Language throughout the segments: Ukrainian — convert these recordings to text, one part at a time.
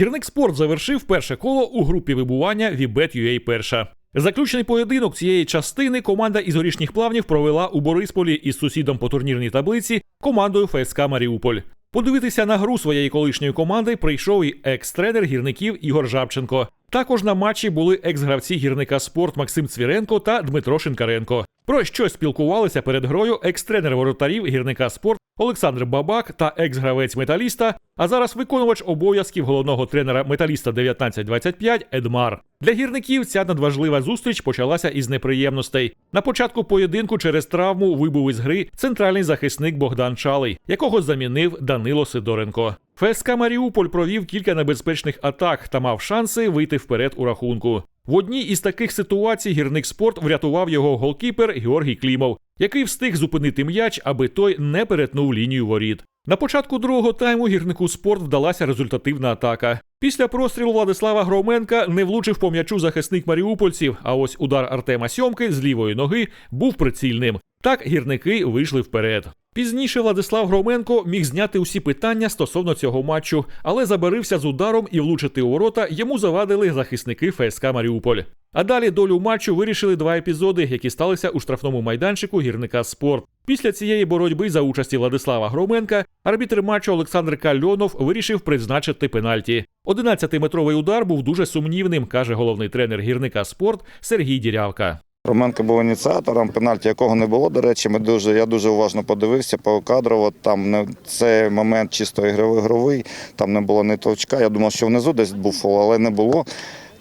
Гірник спорт завершив перше коло у групі вибування Вібет UA перша. Заключний поєдинок цієї частини команда із горішніх плавнів провела у Борисполі із сусідом по турнірній таблиці командою ФСК Маріуполь. Подивитися на гру своєї колишньої команди прийшов і екс-тренер гірників Ігор Жабченко. Також на матчі були екс-гравці гірника спорт Максим Цвіренко та Дмитро Шинкаренко. Про що спілкувалися перед грою екс-тренер воротарів гірника спорт Олександр Бабак та екс-гравець металіста, а зараз виконувач обов'язків головного тренера металіста 1925 Едмар. Для гірників ця надважлива зустріч почалася із неприємностей. На початку поєдинку через травму вибув із гри центральний захисник Богдан Чалий, якого замінив Данило Сидоренко. ФСК Маріуполь провів кілька небезпечних атак та мав шанси вийти вперед у рахунку. В одній із таких ситуацій гірник спорт врятував його голкіпер Георгій Клімов, який встиг зупинити м'яч, аби той не перетнув лінію воріт. На початку другого тайму гірнику спорт вдалася результативна атака. Після прострілу Владислава Громенка не влучив по м'ячу захисник маріупольців, а ось удар Артема Сьомки з лівої ноги був прицільним. Так гірники вийшли вперед. Пізніше Владислав Громенко міг зняти усі питання стосовно цього матчу, але забарився з ударом і влучити у ворота йому завадили захисники ФСК Маріуполь. А далі долю матчу вирішили два епізоди, які сталися у штрафному майданчику гірника спорт. Після цієї боротьби за участі Владислава Громенка арбітр матчу Олександр Кальонов вирішив призначити пенальті. 11-метровий удар був дуже сумнівним, каже головний тренер гірника спорт Сергій Дірявка. Романко був ініціатором, пенальті якого не було. До речі, ми дуже, я дуже уважно подивився по кадрово. Там не цей момент чисто ігровий, ігровий, там не було ні толчка. Я думав, що внизу десь був фол, але не було.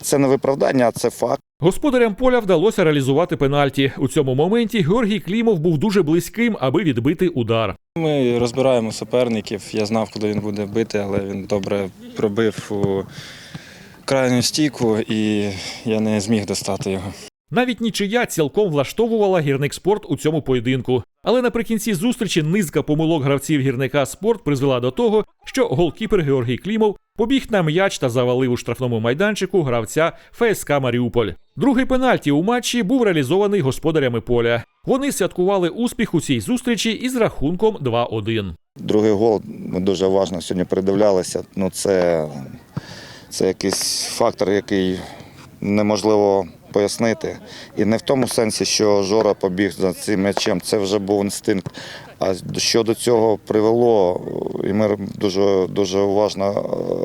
Це не виправдання, а це факт. Господарям поля вдалося реалізувати пенальті. У цьому моменті Георгій Клімов був дуже близьким, аби відбити удар. Ми розбираємо суперників. Я знав, куди він буде бити, але він добре пробив у крайню стійку, і я не зміг достати його. Навіть нічия цілком влаштовувала гірник спорт у цьому поєдинку. Але наприкінці зустрічі низка помилок гравців гірника спорт призвела до того, що голкіпер Георгій Клімов побіг на м'яч та завалив у штрафному майданчику гравця ФСК Маріуполь. Другий пенальті у матчі був реалізований господарями поля. Вони святкували успіх у цій зустрічі із рахунком 2-1. Другий гол ми дуже уважно сьогодні передивлялися. Ну, це, це якийсь фактор, який неможливо пояснити. І не в тому сенсі, що Жора побіг за цим м'ячем, це вже був інстинкт. А що до цього привело, і ми дуже, дуже уважно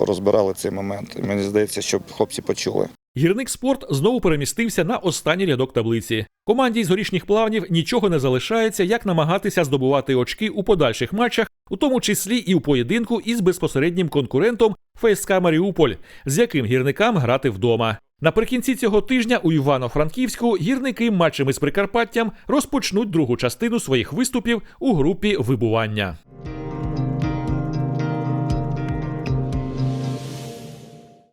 розбирали цей момент. Мені здається, що хлопці почули. Гірник спорт знову перемістився на останній рядок таблиці. Команді з горішніх плавнів нічого не залишається, як намагатися здобувати очки у подальших матчах, у тому числі і у поєдинку із безпосереднім конкурентом ФСК Маріуполь, з яким гірникам грати вдома. Наприкінці цього тижня у Івано-Франківську гірники матчами з Прикарпаттям розпочнуть другу частину своїх виступів у групі вибування.